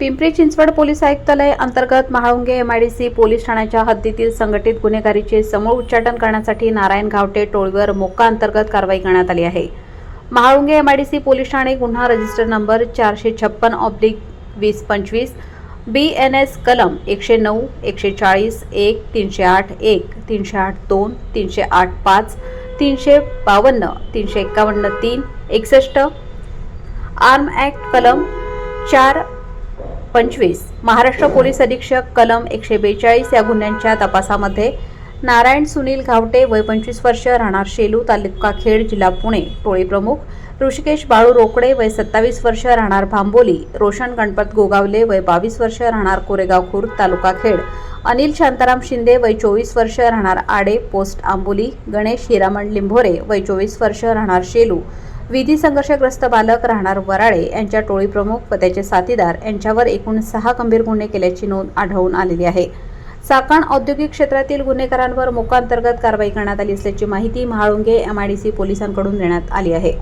Pimpri Chinchwad police आयुक्तालय अंतर्गत Mahalunge MIDC police ठाण्याच्या हद्दीतील संघटित गुन्हेगारीचे समूळ उच्चाटन करण्यासाठी नारायण घावटे टोळीवर मोक्का अंतर्गत कारवाई करण्यात आली आहे. महाळुंगे एमआयडीसी पोलीस ठाणे गुन्हा रजिस्टर नंबर चारशे छप्पन ऑब्लिक वीस पंचवीस बी एन एस कलम एकशे नऊ एकशे चाळीस एक तीनशे आठ एक तीनशे आठ दोन तीनशे आठ पाच तीनशे बावन्न तीनशे एक्कावन्न तीन एकसष्ट. आर्म ॲक्ट कलम चार पंचवीस. महाराष्ट्र पोलीस अधीक्षक कलम एकशे बेचाळीस या गुन्ह्यांच्या तपासामध्ये नारायण सुनील घावटे वय पंचवीस वर्ष राहणार शेलू तालुका खेड जिल्हा पुणे. टोळी प्रमुख ऋषिकेश बाळू रोकडे वय सत्तावीस वर्ष राहणार भांबोली. रोशन गणपत गोगावले वय बावीस वर्ष राहणार कोरेगाव खुर्द तालुका खेड. अनिल शांताराम शिंदे वय चोवीस वर्ष राहणार आडे पोस्ट आंबोली. गणेश हिरामण लिंभोरे वय चोवीस वर्ष राहणार शेलू. विधी संघर्षग्रस्त बालक राहणार वराळे यांच्या टोळी प्रमुख व त्याचे साथीदार यांच्यावर एकूण सहा गंभीर गुन्हे केल्याची नोंद आढळून आलेली आहे. चाकण औद्योगिक क्षेत्रातील गुन्हेगारांवर मोकांतर्गत कारवाई करण्यात आली असल्याची माहिती महाळुंगे एमआयडीसी पोलिसांकडून देण्यात आली आहे.